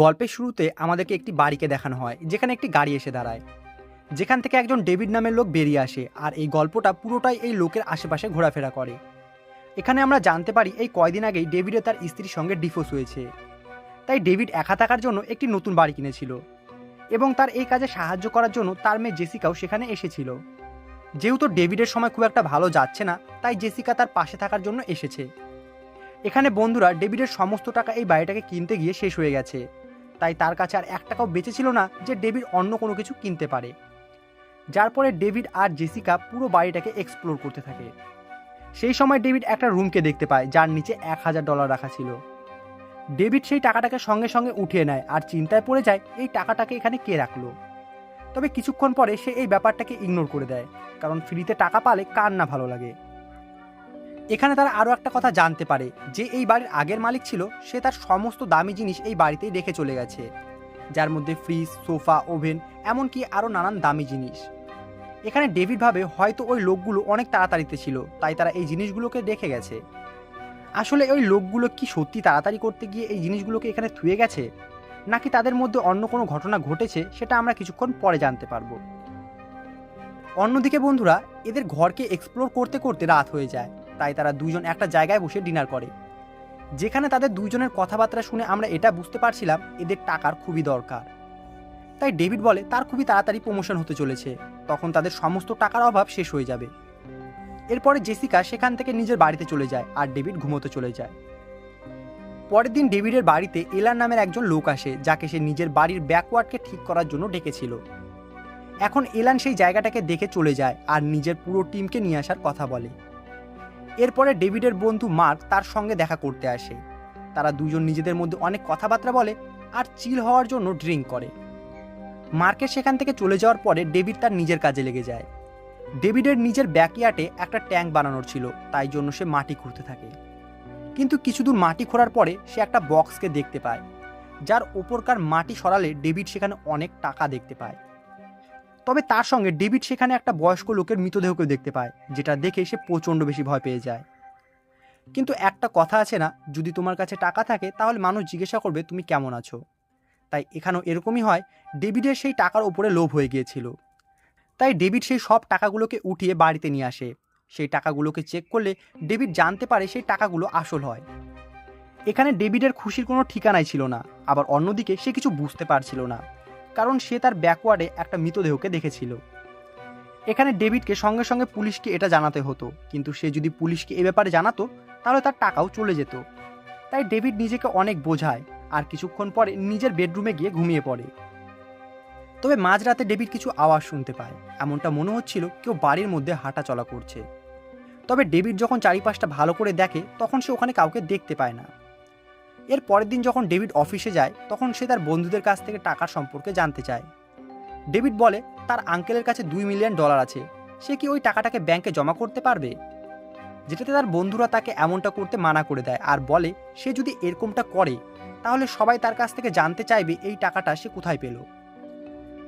গল্পের শুরুতে আমাদেরকে একটি বাড়িকে দেখানো হয়, যেখানে একটি গাড়ি এসে দাঁড়ায়। যেখান থেকে একজন ডেভিড নামের লোক বেরিয়ে আসে আর এই গল্পটা পুরোটাই এই লোকের আশেপাশে ঘোরাফেরা করে। এখানে আমরা জানতে পারি এই কয়দিন আগেই ডেভিডে তার স্ত্রীর সঙ্গে ডিভোর্স হয়েছে। তাই ডেভিড একা থাকার জন্য একটি নতুন বাড়ি কিনেছিল এবং তার এই কাজে সাহায্য করার জন্য তার মেয়ে জেসিকাও সেখানে এসেছিল। যেহেতু ডেভিডের সময় খুব একটা ভালো যাচ্ছে না, তাই জেসিকা তার পাশে থাকার জন্য এসেছে। এখানে বন্ধুরা ডেভিডের সমস্ত টাকা এই বাড়িটাকে কিনতে গিয়ে শেষ হয়ে গেছে। তাই তার কাছে আর এক টাকাও বেঁচে ছিল না যে ডেভিড অন্য কোনো কিছু কিনতে পারে। যার পরে ডেভিড আর জেসিকা পুরো বাড়িটাকে এক্সপ্লোর করতে থাকে। সেই সময় ডেভিড একটা রুমকে দেখতে পায়, যার নিচে এক হাজার ডলার রাখা ছিল। ডেভিড সেই টাকাটাকে সঙ্গে সঙ্গে উঠিয়ে নেয় আর চিন্তায় পড়ে যায়, এই টাকাটাকে এখানে কে রাখল? তবে কিছুক্ষণ পরে সে এই ব্যাপারটাকে ইগনোর করে দেয়, কারণ ফ্রিতে টাকা পালে কার না ভালো লাগে। এখানে তারা আরও একটা কথা জানতে পারে যে এই বাড়ির আগের মালিক ছিল, সে তার সমস্ত দামি জিনিস এই বাড়িতেই রেখে চলে গেছে। যার মধ্যে ফ্রিজ সোফা ওভেন এমনকি আরও নানান দামি জিনিস। এখানে ডেভিড ভাবে হয়তো ওই লোকগুলো অনেক তাড়াতাড়িতে ছিল, তাই তারা এই জিনিসগুলোকে রেখে গেছে। আসলে ওই লোকগুলো কি সত্যি তাড়াতাড়ি করতে গিয়ে এই জিনিসগুলোকে এখানে থুয়ে গেছে? নাকি তাদের মধ্যে অন্য কোনো ঘটনা ঘটেছে, সেটা আমরা কিছুক্ষণ পরে জানতে পারব। অন্যদিকে বন্ধুরা, এদের ঘরকে এক্সপ্লোর করতে করতে রাত হয়ে যায়। তাই তারা দুজন একটা জায়গায় বসে ডিনার করে। যেখানে তাদের দুইজনের কথাবার্তা শুনে আমরা এটা বুঝতে পারছিলাম, এদের টাকার খুবই দরকার। তাই ডেভিড বলে, তার খুবই তাড়াতাড়ি প্রমোশন হতে চলেছে। তখন তাদের সমস্ত টাকার অভাব শেষ হয়ে যাবে। এরপরে জেসিকা সেখান থেকে নিজের বাড়িতে চলে যায় আর ডেভিড ঘুমোতে চলে যায়। পরের দিন ডেভিডের বাড়িতে এলান নামের একজন লোক আসে, যাকে সে নিজের বাড়ির ব্যাকওয়ার্ডকে ঠিক করার জন্য ডেকেছিল। এখন এলান সেই জায়গাটাকে দেখে চলে যায় আর নিজের পুরো টিমকে নিয়ে আসার কথা বলে। এরপরে ডেভিডের বন্ধু মার্ক তার সঙ্গে দেখা করতে আসে। তারা দুজন নিজেদের মধ্যে অনেক কথাবার্তা বলে আর চিল হওয়ার জন্য ড্রিঙ্ক করে। মার্কের সেখান থেকে চলে যাওয়ার পরে ডেভিড তার নিজের কাজে লেগে যায়। ডেভিডের নিজের ব্যাকইয়ার্ডে একটা ট্যাঙ্ক বানানোর ছিল, তাই জন্য সে মাটি খুঁড়তে থাকে। কিন্তু কিছু দূর মাটি খোঁড়ার পরে সে একটা বক্সকে দেখতে পায়, যার ওপরকার মাটি সরালে ডেভিড সেখানে অনেক টাকা দেখতে পায়। তবে তার সঙ্গে ডেভিড সেখানে একটা বয়স্ক লোকের মৃতদেহকে দেখতে পায়, যেটা দেখে সে প্রচণ্ড বেশি ভয় পেয়ে যায়। কিন্তু একটা কথা আছে না, যদি তোমার কাছে টাকা থাকে, তাহলে মানুষ জিজ্ঞাসা করবে, তুমি কেমন আছো? তাই এখানেও এরকমই হয়, ডেভিডের সেই টাকার ওপরে লোভ হয়ে গিয়েছিল। তাই ডেভিড সেই সব টাকাগুলোকে উঠিয়ে বাড়িতে নিয়ে আসে। সেই টাকাগুলোকে চেক করলে ডেভিড জানতে পারে সেই টাকাগুলো আসল হয়। এখানে ডেভিডের খুশির কোনো ঠিকানাই ছিল না, আবার অন্যদিকে সে কিছু বুঝতে পারছিল না। কারণ সে তার ব্যাকওয়ার্ডে একটা মৃতদেহকে দেখেছিল। এখানে ডেভিডকে সঙ্গে সঙ্গে পুলিশকে এটা জানাতে হতো, কিন্তু সে যদি পুলিশকে এ ব্যাপারে জানাতো, তাহলে তার টাকাও চলে যেত। তাই ডেভিড নিজেকে অনেক বোঝায় আর কিছুক্ষণ পরে নিজের বেডরুমে গিয়ে ঘুমিয়ে পড়ে। তবে মাঝরাতে ডেভিড কিছু আওয়াজ শুনতে পায়, এমনটা মনে হচ্ছিল কেউ বাড়ির মধ্যে হাঁটা চলা করছে। তবে ডেভিড যখন চারিপাশটা ভালো করে দেখে, তখন সে ওখানে কাউকে দেখতে পায় না। এর পরের দিন যখন ডেভিড অফিসে যায়, তখন সে তার বন্ধুদের কাছ থেকে টাকার সম্পর্কে জানতে চায়। ডেভিড বলে, তার আঙ্কেলের কাছে দুই মিলিয়ন ডলার আছে। সে কি ওই টাকাটাকে ব্যাংকে জমা করতে পারবে? যেটাতে তার বন্ধুরা তাকে এমনটা করতে মানা করে দেয় আর বলে, সে যদি এরকমটা করে, তাহলে সবাই তার কাছ থেকে জানতে চাইবে এই টাকাটা সে কোথায় পেল?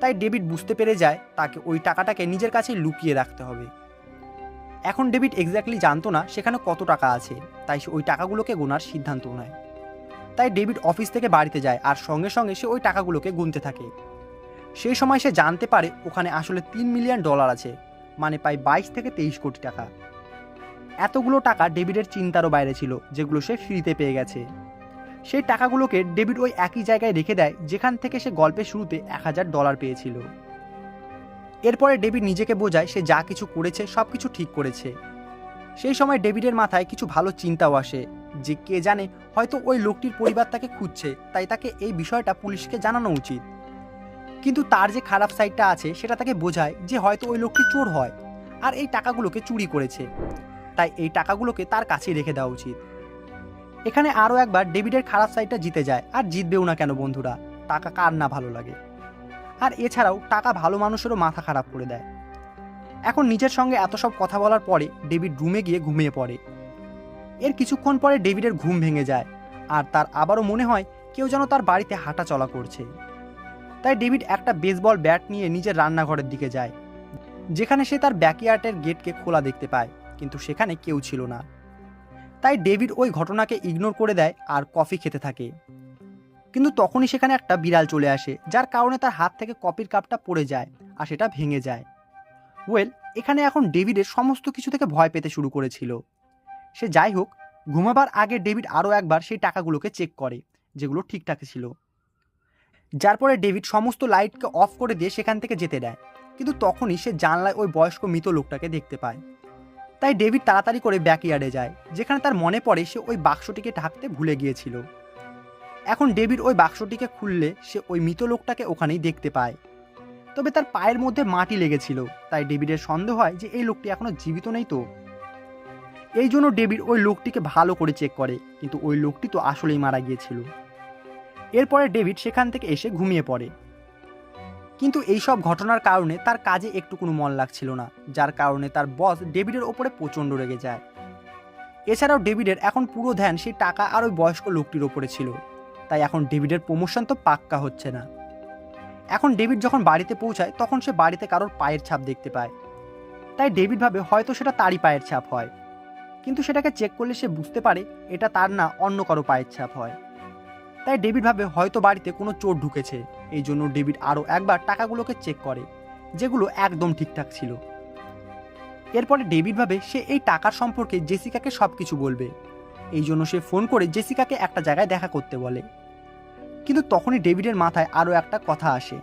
তাই ডেভিড বুঝতে পেরে যায়, তাকে ওই টাকাটাকে নিজের কাছে লুকিয়ে রাখতে হবে। এখন ডেভিড এক্স্যাক্টলি জানতো না সেখানে কত টাকা আছে, তাই সে ওই টাকাগুলোকে গোনার সিদ্ধান্ত নেয়। তাই ডেভিড অফিস থেকে বাড়িতে যায় আর সঙ্গে সঙ্গে সে ওই টাকাগুলোকে গুনতে থাকে। সেই সময় সে জানতে পারে ওখানে আসলে তিন মিলিয়ন ডলার আছে মানে প্রায় বাইশ থেকে তেইশ কোটি টাকা। এতগুলো টাকা ডেভিডের চিন্তারও বাইরে ছিল, যেগুলো সে ফ্রিতে পেয়ে গেছে। সেই টাকাগুলোকে ডেভিড ওই একই জায়গায় রেখে দেয়, যেখান থেকে সে গল্পের শুরুতে এক হাজার ডলার পেয়েছিল। এরপরে ডেভিড নিজেকে বোঝায় সে যা কিছু করেছে সব কিছু ঠিক করেছে। সেই সময় ডেভিডের মাথায় কিছু ভালো চিন্তাও আসে, যে কে জানে হয়তো ওই লোকটির পরিবার তাকে খুঁজছে, তাই তাকে এই বিষয়টা পুলিশকে জানানো উচিত। কিন্তু তার যে খারাপ সাইডটা আছে, সেটা তাকে বোঝায় যে হয়তো ওই লোকটি চোর হয় আর এই টাকাগুলোকে চুরি করেছে। তাই এই টাকাগুলোকে তার কাছেই রেখে দেওয়া উচিত। এখানে আরও একবার ডেভিডের খারাপ সাইডটা জিতে যায়, আর জিতবেও না কেন বন্ধুরা? টাকা কার না ভালো লাগে? আর এছাড়াও টাকা ভালো মানুষেরও মাথা খারাপ করে দেয়। এখন নিজের সঙ্গে এত সব কথা বলার পরে ডেভিড রুমে গিয়ে ঘুমিয়ে পড়ে। এর কিছুক্ষণ পরে ডেভিডের ঘুম ভেঙে যায় আর তার আবারও মনে হয় কেউ যেন তার বাড়িতে হাঁটা চলা করছে। তাই ডেভিড একটা বেসবল ব্যাট নিয়ে নিজের রান্নাঘরের দিকে যায়, যেখানে সে তার ব্যাকইয়ার্ডের গেটকে খোলা দেখতে পায়, কিন্তু সেখানে কেউ ছিল না। তাই ডেভিড ওই ঘটনাকে ইগনোর করে দেয় আর কফি খেতে থাকে। কিন্তু তখনই সেখানে একটা বিড়াল চলে আসে, যার কারণে তার হাত থেকে কপির কাপটা পড়ে যায় আর সেটা ভেঙে যায়। ওয়েল এখানে এখন ডেভিডের সমস্ত কিছু থেকে ভয় পেতে শুরু করেছিল। সে যাই হোক ঘুমাবার আগে ডেভিড আরও একবার সেই টাকাগুলোকে চেক করে, যেগুলো ঠিকঠাক ছিল। যার পরে ডেভিড সমস্ত লাইটকে অফ করে দিয়ে সেখান থেকে যেতে দেয়। কিন্তু তখনই সে জানলায় ওই বয়স্ক মৃত লোকটাকে দেখতে পায়। তাই ডেভিড তাড়াতাড়ি করে ব্যাকইয়ার্ডে যায়, যেখানে তার মনে পড়ে সে ওই বাক্সটিকে ঢাকতে ভুলে গিয়েছিল। এখন ডেভিড ওই বাক্সটিকে খুললে সে ওই মৃত লোকটাকে ওখানেই দেখতে পায়। তবে তার পায়ের মধ্যে মাটি লেগেছিল। তাই ডেভিডের সন্দেহ হয় যে এই লোকটি এখনও জীবিত নেই তো। এই জন্য ডেভিড ওই লোকটিকে ভালো করে চেক করে, কিন্তু ওই লোকটি তো আসলেই মারা গিয়েছিল। এরপরে ডেভিড সেখান থেকে এসে ঘুমিয়ে পড়ে। কিন্তু এইসব ঘটনার কারণে তার কাজে একটু কোনো মন লাগছিল না, যার কারণে তার বস ডেভিডের ওপরে প্রচণ্ড রেগে যায়। এছাড়াও ডেভিডের এখন পুরো ধ্যান সেই টাকা আর ওই বয়স্ক লোকটির ওপরে ছিল। তাই এখন ডেভিডের প্রমোশন তো পাক্কা হচ্ছে না। এখন ডেভিড যখন বাড়িতে পৌঁছায়, তখন সে বাড়িতে কারোর পায়ের ছাপ দেখতে পায়। তাই ডেভিড ভাবে হয়তো সেটা তারই পায়ের ছাপ হয়। কিন্তু সেটাকে চেক করলে সে বুঝতে পারে এটা তার না অন্য কারও পায়ের ছাপ হয়। তাই ডেভিড ভাবে হয়তো বাড়িতে কোনো চোর ঢুকেছে। এই জন্য ডেভিড আরও একবার টাকাগুলোকে চেক করে, যেগুলো একদম ঠিকঠাক ছিল। এরপরে ডেভিড ভাবে সে এই টাকার সম্পর্কে জেসিকাকে সব কিছু বলবে। এই জন্য সে ফোন করে জেসিকাকে একটা জায়গায় দেখা করতে বলে। কিন্তু তখনই ডেভিডের মাথায় আরও একটা কথা আসে।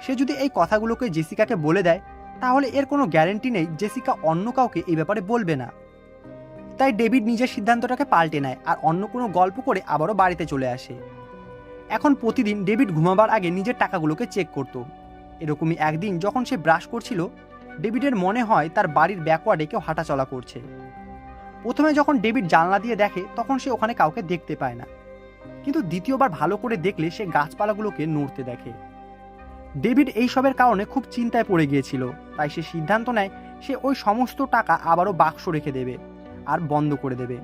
সে যদি এই কথাগুলোকে জেসিকাকে বলে দেয়, তাহলে এর কোনো গ্যারেন্টি নেই জেসিকা অন্য কাউকে এই ব্যাপারে বলবে না। তাই ডেভিড নিজের সিদ্ধান্তটাকে পাল্টে নেয় আর অন্য কোনো গল্প করে আবারও বাড়িতে চলে আসে। এখন প্রতিদিন ডেভিড ঘুমাবার আগে নিজের টাকাগুলোকে চেক করত। এরকমই একদিন যখন সে ব্রাশ করছিল, ডেভিডের মনে হয় তার বাড়ির ব্যাকওয়ার্ডে কেউ হাঁটাচলা করছে। প্রথমে যখন ডেভিড জানলা দিয়ে দেখে, তখন সে ওখানে কাউকে দেখতে পায় না। কিন্তু দ্বিতীয়বার ভালো করে দেখলে সে গাছপালাগুলোকে নড়তে দেখে। ডেভিড এইসবের কারণে খুব চিন্তায় পড়ে গিয়েছিল, তাই সে সিদ্ধান্ত নেয় সে ওই সমস্ত টাকা আবারও বাক্স রেখে দেবে আর বন্ধ করে দেবে।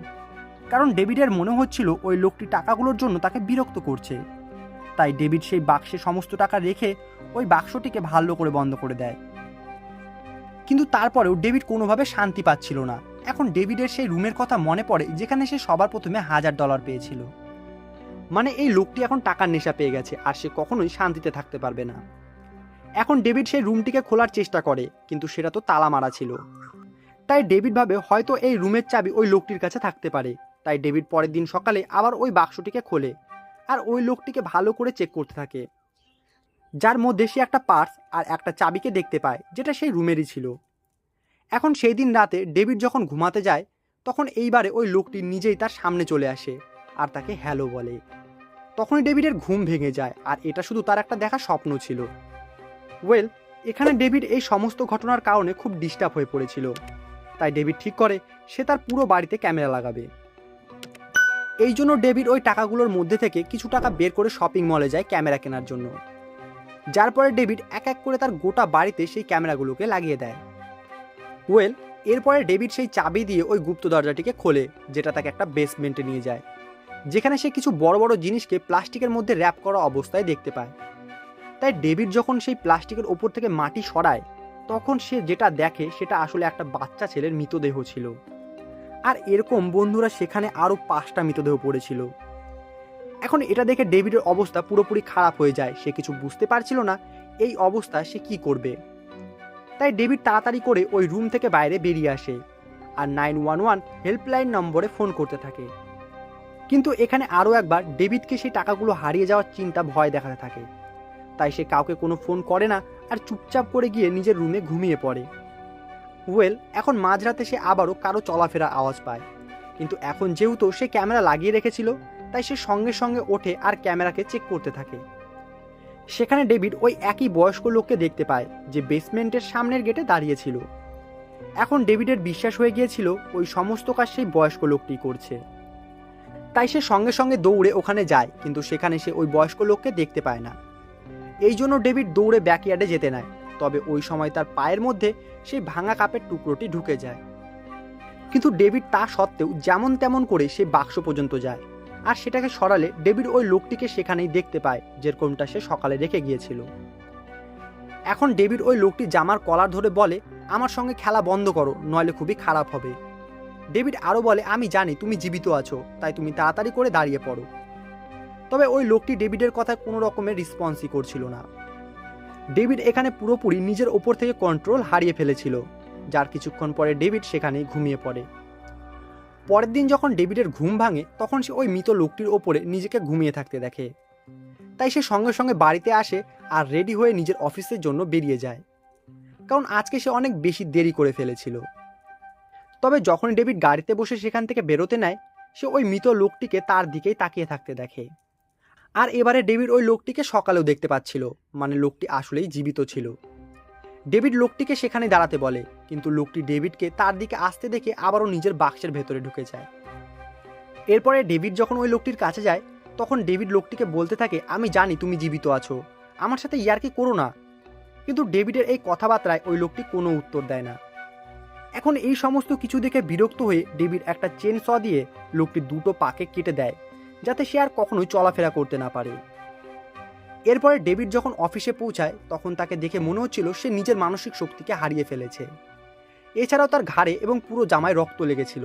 কারণ ডেভিডের মনে হচ্ছিল ওই লোকটি টাকাগুলোর জন্য তাকে বিরক্ত করছে। তাই ডেভিড সেই বাক্সে সমস্ত টাকা রেখে ওই বাক্সটিকে ভালো করে বন্ধ করে দেয়। কিন্তু তারপরেও ডেভিড কোনোভাবে শান্তি পাচ্ছিল না। এখন ডেভিডের সেই রুমের কথা মনে পড়ে, যেখানে সে সবার প্রথমে হাজার ডলার পেয়েছিল। মানে এই লোকটি এখন টাকার নেশা পেয়ে গেছে আর সে কখনোই শান্তিতে থাকতে পারবে না। এখন ডেভিড সেই রুমটিকে খোলার চেষ্টা করে, কিন্তু সেটা তো তালা মারা ছিল। তাই ডেভিড ভাবে হয়তো এই রুমের চাবি ওই লোকটির কাছে থাকতে পারে। তাই ডেভিড পরের দিন সকালে আবার ওই বাক্সটিকে খোলে আর ওই লোকটিকে ভালো করে চেক করতে থাকে। যার মধ্যে সে একটা পার্স আর একটা চাবিকে দেখতে পায়, যেটা সেই রুমেরই ছিল। এখন সেই দিন রাতে ডেভিড যখন ঘুমাতে যায়, তখন এইবারে ওই লোকটি নিজেই তার সামনে চলে আসে আর তাকে হ্যালো বলে। তখনই ডেভিডের ঘুম ভেঙে যায়, আর এটা শুধু তার একটা দেখা স্বপ্ন ছিল। ওয়েল, এখানে ডেভিড এই সমস্ত ঘটনার কারণে খুব ডিস্টার্ব হয়ে পড়েছিল। তাই ডেভিড ঠিক করে, সে তার পুরো বাড়িতে ক্যামেরা লাগাবে। এই জন্য ডেভিড ওই টাকাগুলোর মধ্যে থেকে কিছু টাকা বের করে শপিং মলে যায় ক্যামেরা কেনার জন্য। যার পরে ডেভিড এক এক করে তার গোটা বাড়িতে সেই ক্যামেরাগুলোকে লাগিয়ে দেয়। ওয়েল, এরপরে ডেভিড সেই চাবি দিয়ে ওই গুপ্ত দরজাটিকে খোলে, যেটা তাকে একটা বেসমেন্টে নিয়ে যায়। যেখানে সে কিছু বড় বড় জিনিসকে প্লাস্টিকের মধ্যে র্যাপ করা অবস্থায় দেখতে পায়। তাই ডেভিড যখন সেই প্লাস্টিকের ওপর থেকে মাটি সরায়, তখন সে যেটা দেখে সেটা আসলে একটা বাচ্চা ছেলের মৃতদেহ ছিল। আর এরকম বন্ধুরা সেখানে আরও পাঁচটা মৃতদেহ পড়েছিল। এখন এটা দেখে ডেভিডের অবস্থা পুরোপুরি খারাপ হয়ে যায়। সে কিছু বুঝতে পারছিল না এই অবস্থা সে কি করবে। তাই ডেভিড তাড়াতাড়ি করে ওই রুম থেকে বাইরে বেরিয়ে আসে। আর নাইন ওয়ান ওয়ান হেল্পলাইন নম্বরে ফোন করতে থাকে। কিন্তু এখানে আরও একবার ডেভিডকে সেই টাকাগুলো হারিয়ে যাওয়ার চিন্তা ভয় দেখাতে থাকে। তাই সে কাউকে কোনো ফোন করে না আর চুপচাপ করে গিয়ে নিজের রুমে ঘুমিয়ে পড়ে। ওয়েল, এখন মাঝরাতে সে আবারও কারও চলাফেরা আওয়াজ পায়। কিন্তু এখন যেহেতু সে ক্যামেরা লাগিয়ে রেখেছিল, তাই সে সঙ্গে সঙ্গে ওঠে আর ক্যামেরাকে চেক করতে থাকে। সেখানে ডেভিড ওই একই বয়স্ক লোককে দেখতে পায়, যে বেসমেন্টের সামনের গেটে দাঁড়িয়েছিল এখন ডেভিডের বিশ্বাস হয়ে গিয়েছিল, ওই সমস্ত কাজ সেই বয়স্ক লোকটি করছে। তাই সে সঙ্গে সঙ্গে দৌড়ে ওখানে যায়, কিন্তু সেখানে সে ওই বয়স্ক লোককে দেখতে পায় না। এই জন্য ডেভিড দৌড়ে ব্যাকইয়ার্ডে যেতে নেয়, তবে ওই সময় তার পায়ের মধ্যে সেই ভাঙা কাপের টুকরোটি ঢুকে যায়। কিন্তু ডেভিড তা সত্ত্বেও যেমন তেমন করে সে বাক্স পর্যন্ত যায়। আর সেটাকে সরালে ডেভিড ওই লোকটিকে সেখানেই দেখতে পায়, যেরকমটা সে সকালে রেখে গিয়েছিল। এখন ডেভিড ওই লোকটি জামার কলার ধরে বলে, আমার সঙ্গে খেলা বন্ধ করো, নইলে খুবই খারাপ হবে। ডেভিড আরও বলে, আমি জানি তুমি জীবিত আছো, তাই তুমি তাড়াতাড়ি করে দাঁড়িয়ে পড়ো। তবে ওই লোকটি ডেভিডের কথায় কোনো রকমের রেসপন্সই করছিল না। ডেভিড এখানে পুরোপুরি নিজের ওপর থেকে কন্ট্রোল হারিয়ে ফেলেছিল, যার কিছুক্ষণ পরে ডেভিড সেখানে ঘুমিয়ে পড়ে। পরের দিন যখন ডেভিডের ঘুম ভাঙে, তখন সে ওই মৃত লোকটির ওপরে নিজেকে ঘুমিয়ে থাকতে দেখে। তাই সে সঙ্গে সঙ্গে বাড়িতে আসে আর রেডি হয়ে নিজের অফিসের জন্য বেরিয়ে যায়। কারণ আজকে সে অনেক বেশি দেরি করে ফেলেছিল। তবে যখন ডেভিড গাড়িতে বসে সেখান থেকে বেরোতে নেয়, সে ওই মৃত লোকটিকে তার দিকেই তাকিয়ে থাকতে দেখে। আর এবারে ডেভিড ওই লোকটিকে সকালেও দেখতে পাচ্ছিল মানে লোকটি আসলেই জীবিত ছিল। ডেভিড লোকটিকে সেখানে দাঁড়াতে বলে, কিন্তু লোকটি ডেভিডকে তার দিকে আসতে দেখে আবারও নিজের বাক্সের ভেতরে ঢুকে যায়। এরপরে ডেভিড যখন ওই লোকটির কাছে যায়, তখন ডেভিড লোকটিকে বলতে থাকে, আমি জানি তুমি জীবিত আছো, আমার সাথে ইয়ার্কি করো না? কিন্তু ডেভিডের এই কথাবার্তায় ওই লোকটি কোনো উত্তর দেয় না। এখন এই সমস্ত কিছু দেখে বিরক্ত হয়ে ডেভিড একটা চেন স দিয়ে লোকটির দুটো পাকে কেটে দেয়, যাতে সে আর কখনোই চলাফেরা করতে না পারে। এরপরে ডেভিড যখন অফিসে পৌঁছায়, তখন তাকে দেখে মনে হচ্ছিল সে নিজের মানসিক শক্তিকে হারিয়ে ফেলেছে। এছাড়াও তার ঘাড়ে এবং পুরো জামায় রক্ত লেগেছিল,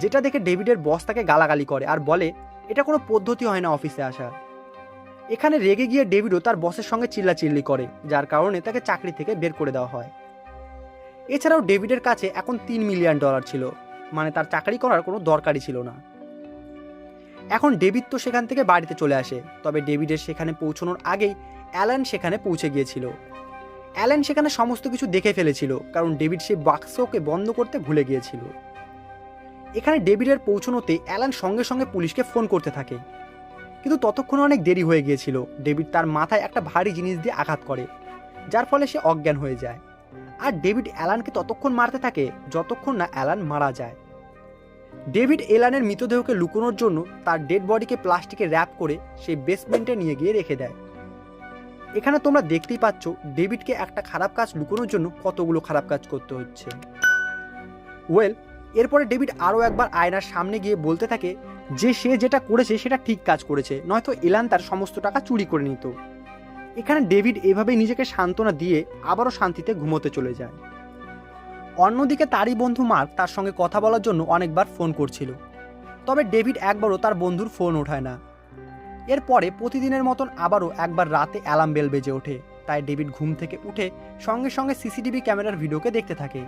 যেটা দেখে ডেভিডের বস তাকে গালাগালি করে আর বলে, এটা কোনো পদ্ধতি হয় না অফিসে আসা। এখানে রেগে গিয়ে ডেভিডও তার বসের সঙ্গে চিল্লাচিল্লি করে, যার কারণে তাকে চাকরি থেকে বের করে দেওয়া হয়। এছাড়াও ডেভিডের কাছে এখন তিন মিলিয়ন ডলার ছিল মানে তার চাকরি করার কোনো দরকারই ছিল না। এখন ডেভিড তো সেখান থেকে বাড়িতে চলে আসে, তবে ডেভিডের সেখানে পৌঁছানোর আগেই অ্যালান সেখানে পৌঁছে গিয়েছিল। অ্যালান সেখানে সমস্ত কিছু দেখে ফেলেছিল, কারণ ডেভিড সেই বাক্সকে বন্ধ করতে ভুলে গিয়েছিল। এখানে ডেভিডের পৌঁছানোতে অ্যালান সঙ্গে সঙ্গে পুলিশকে ফোন করতে থাকে। কিন্তু ততক্ষণে অনেক দেরি হয়ে গিয়েছিল, ডেভিড তার মাথায় একটা ভারী জিনিস দিয়ে আঘাত করে, যার ফলে সে অজ্ঞান হয়ে যায়। আর ডেভিড অ্যালানকে ততক্ষণ মারতে থাকে যতক্ষণ না অ্যালান মারা যায়। ডেভিড এলানের মৃতদেহকে লুকোনোর জন্য তার ডেড বডিকে প্লাস্টিকে র্যাপ করে সেই বেসমেন্টে নিয়ে গিয়ে রেখে দেয়। এখানে তোমরা দেখতেই পাচ্ছ ডেভিডকে একটা খারাপ কাজ লুকোনোর জন্য কতগুলো খারাপ কাজ করতে হচ্ছে। ওয়েল, এরপরে ডেভিড আরও একবার আয়নার সামনে গিয়ে বলতে থাকে যে সে যেটা করেছে সেটা ঠিক কাজ করেছে, নয়তো এলান তার সমস্ত টাকা চুরি করে নিত। এখানে ডেভিড এভাবেই নিজেকে সান্ত্বনা দিয়ে আবারও শান্তিতে ঘুমোতে চলে যায়। অন্যদিকে তারই বন্ধু মার্ক তার সঙ্গে কথা বলার জন্য অনেকবার ফোন করছিল। তবে ডেভিড একবারও তার বন্ধুর ফোন ওঠায় না। এরপরে প্রতিদিনের মতন আবারও একবার রাতে অ্যালার্ম বেল বেজে ওঠে, তাই ডেভিড ঘুম থেকে উঠে সঙ্গে সঙ্গে সিসিটিভি ক্যামেরার ভিডিওকে দেখতে থাকে।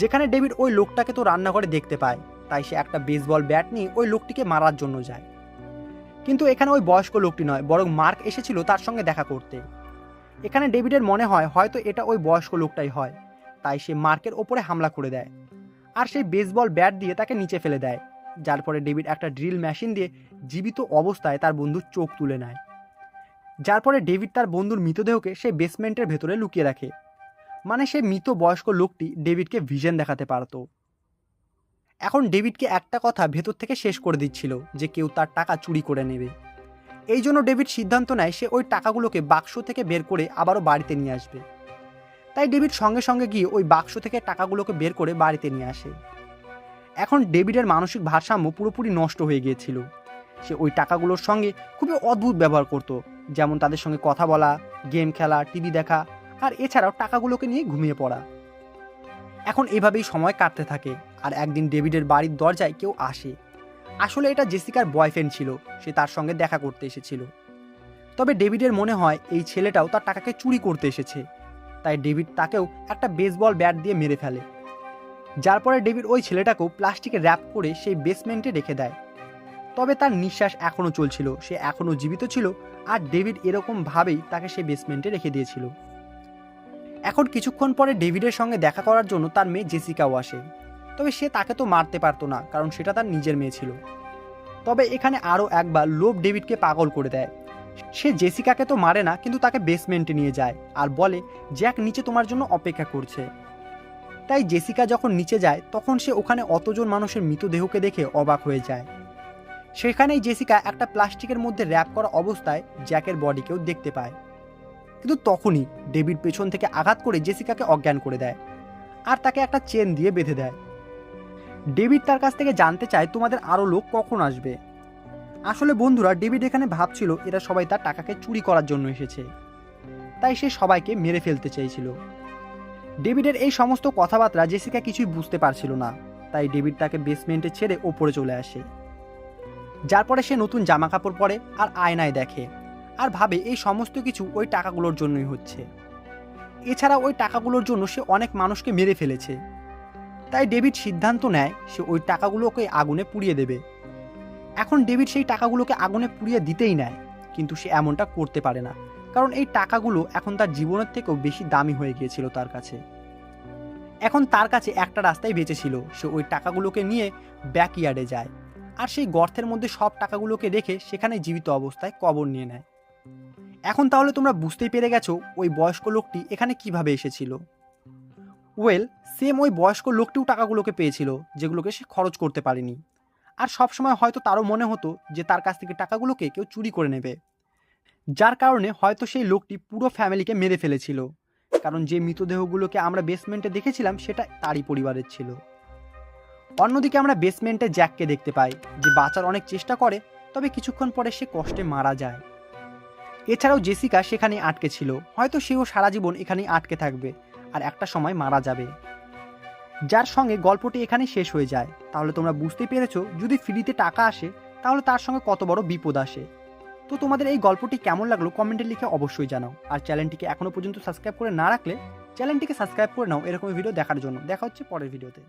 যেখানে ডেভিড ওই লোকটাকে তো রান্নাঘরে দেখতে পায়, তাই সে একটা বেসবল ব্যাট নিয়ে ওই লোকটিকে মারার জন্য যায়। কিন্তু এখানে ওই বয়স্ক লোকটি নয়, বরং মার্ক এসেছিল তার সঙ্গে দেখা করতে। এখানে ডেভিডের মনে হয় হয়তো এটা ওই বয়স্ক লোকটাই হয়, তাই সে মার্কের ওপরে হামলা করে দেয়। আর সেই বেসবল ব্যাট দিয়ে তাকে নিচে ফেলে দেয়, যার পরে ডেভিড একটা ড্রিল মেশিন দিয়ে জীবিত অবস্থায় তার বন্ধুর চোখ তুলে নেয়। যার পরে ডেভিড তার বন্ধুর মৃতদেহকে সেই বেসমেন্টের ভেতরে লুকিয়ে রাখে। মানে সেই মৃত বয়স্ক লোকটি ডেভিডকে ভিশন দেখাতে পারত। এখন ডেভিডকে একটা কথা ভেতর থেকে শেষ করে দিচ্ছিল যে কেউ তার টাকা চুরি করে নেবে। এই জন্য ডেভিড সিদ্ধান্ত নেয় সে ওই টাকাগুলোকে বাক্স থেকে বের করে আবারও বাড়িতে নিয়ে আসবে। তাই ডেভিড সঙ্গে সঙ্গে গিয়ে ওই বাক্স থেকে টাকাগুলোকে বের করে বাড়িতে নিয়ে আসে। এখন ডেভিডের মানসিক ভারসাম্য পুরোপুরি নষ্ট হয়ে গিয়েছিল। সে ওই টাকাগুলোর সঙ্গে খুবই অদ্ভুত ব্যবহার করত, যেমন তাদের সঙ্গে কথা বলা, গেম খেলা, টিভি দেখা, আর এছাড়াও টাকাগুলোকে নিয়ে ঘুমিয়ে পড়া। এখন এভাবেই সময় কাটতে থাকে আর একদিন ডেভিডের বাড়ির দরজায় কেউ আসে। আসলে এটা জেসিকার বয়ফ্রেন্ড ছিল, সে তার সঙ্গে দেখা করতে এসেছিল। তবে ডেভিডের মনে হয় এই ছেলেটাও তার টাকাকে চুরি করতে এসেছে। তাই ডেভিড তাকেও একটা বেসবল ব্যাট দিয়ে মেরে ফেলে। যার পরে ডেভিড ওই ছেলেটাকেও প্লাস্টিকে র্যাপ করে সেই বেসমেন্টে রেখে দেয়। তবে তার নিঃশ্বাস এখনও চলছিল, সে এখনও জীবিত ছিল আর ডেভিড এরকমভাবেই তাকে সেই বেসমেন্টে রেখে দিয়েছিল। এখন কিছুক্ষণ পরে ডেভিডের সঙ্গে দেখা করার জন্য তার মেয়ে জেসিকাও আসে। তবে সে তাকে তো মারতে পারতো না, কারণ সেটা তার নিজের মেয়ে ছিল। তবে এখানে আরও একবার লোভ ডেভিডকে পাগল করে দেয়। সে জেসিকাকে তো মারে না, কিন্তু তাকে বেসমেন্টে নিয়ে যায় আর বলে, জ্যাক নিচে তোমার জন্য অপেক্ষা করছে। তাই জেসিকা যখন নিচে যায়, তখন সে ওখানে অতজন মানুষের মৃতদেহকে দেখে অবাক হয়ে যায়। সেখানেই জেসিকা একটা প্লাস্টিকের মধ্যে র্যাপ করা অবস্থায় জ্যাকের বডিকেও দেখতে পায়। কিন্তু তখনই ডেভিড পেছন থেকে আঘাত করে জেসিকাকে অজ্ঞান করে দেয় আর তাকে একটা চেন দিয়ে বেঁধে দেয়। ডেভিড তার কাছ থেকে জানতে চায়, তোমাদের আরও লোক কখন আসবে? আসলে বন্ধুরা, ডেভিড এখানে ভাবছিল এরা সবাই তার টাকাকে চুরি করার জন্য এসেছে। তাই সে সবাইকে মেরে ফেলতে চেয়েছিল। ডেভিডের এই সমস্ত কথাবার্তা জেসিকা কিছুই বুঝতে পারছিল না। তাই ডেভিড তাকে বেসমেন্টে ছেড়ে ওপরে চলে আসে। যার পরে সে নতুন জামা কাপড় পরে আর আয়নায় দেখে। আর ভাবে এই সমস্ত কিছু ওই টাকাগুলোর জন্যই হচ্ছে। এছাড়া ওই টাকাগুলোর জন্য সে অনেক মানুষকে মেরে ফেলেছে। তাই ডেভিড সিদ্ধান্ত নেয়, সে ওই টাকাগুলোকে আগুনে পুড়িয়ে দেবে। এখন ডেভিড সেই টাকাগুলোকে আগুনে পুড়িয়ে দিতেই নেয়, কিন্তু সে এমনটা করতে পারে না। কারণ এই টাকাগুলো এখন তার জীবনের থেকেও বেশি দামি হয়ে গিয়েছিল তার কাছে। এখন তার কাছে একটা রাস্তাই বেঁচেছিল সে ওই টাকাগুলোকে নিয়ে ব্যাকইয়ার্ডে যায়। আর সেই গর্তের মধ্যে সব টাকাগুলোকে রেখে সেখানে জীবিত অবস্থায় কবর নিয়ে নেয়। এখন তাহলে তোমরা বুঝতেই পেরে গেছো ওই বয়স্ক লোকটি এখানে কীভাবে এসেছিল। ওয়েল, সেম ওই বয়স্ক লোকটিও টাকাগুলোকে পেয়েছিল, যেগুলোকে সে খরচ করতে পারেনি। আর সবসময় হয়তো তারও মনে হতো যে তার কাছ থেকে টাকাগুলোকে কেউ চুরি করে নেবে। যার কারণে হয়তো সেই লোকটি পুরো ফ্যামিলিকে মেরে ফেলেছিল। কারণ যে মৃতদেহগুলোকে আমরা বেসমেন্টে দেখেছিলাম, সেটা তারই পরিবারের ছিল। অন্যদিকে আমরা বেসমেন্টে জ্যাককে দেখতে পাই, যে বাঁচার অনেক চেষ্টা করে, তবে কিছুক্ষণ পরে সে কষ্টে মারা যায়। এছাড়াও জেসিকা সেখানে আটকে ছিল। হয়তো সেও সারা জীবন এখানেই আটকে থাকবে আর একটা সময় মারা যাবে। যার সঙ্গে গল্পটি এখানে শেষ হয়ে যায়। তাহলে তোমরা বুঝতে পেরেছ, যদি ফ্রিতে টাকা আসে, তাহলে তার সঙ্গে কত বড় বিপদ আসে। তো তোমাদের এই গল্পটি কেমন লাগল কমেন্টে লিখে অবশ্যই জানাও। আর চ্যানেলটিকে এখনও পর্যন্ত সাবস্ক্রাইব করে না রাখলে, চ্যানেলটিকে সাবস্ক্রাইব করে নাও এরকম ভিডিও দেখার জন্য। দেখা হচ্ছে পরের ভিডিওতে।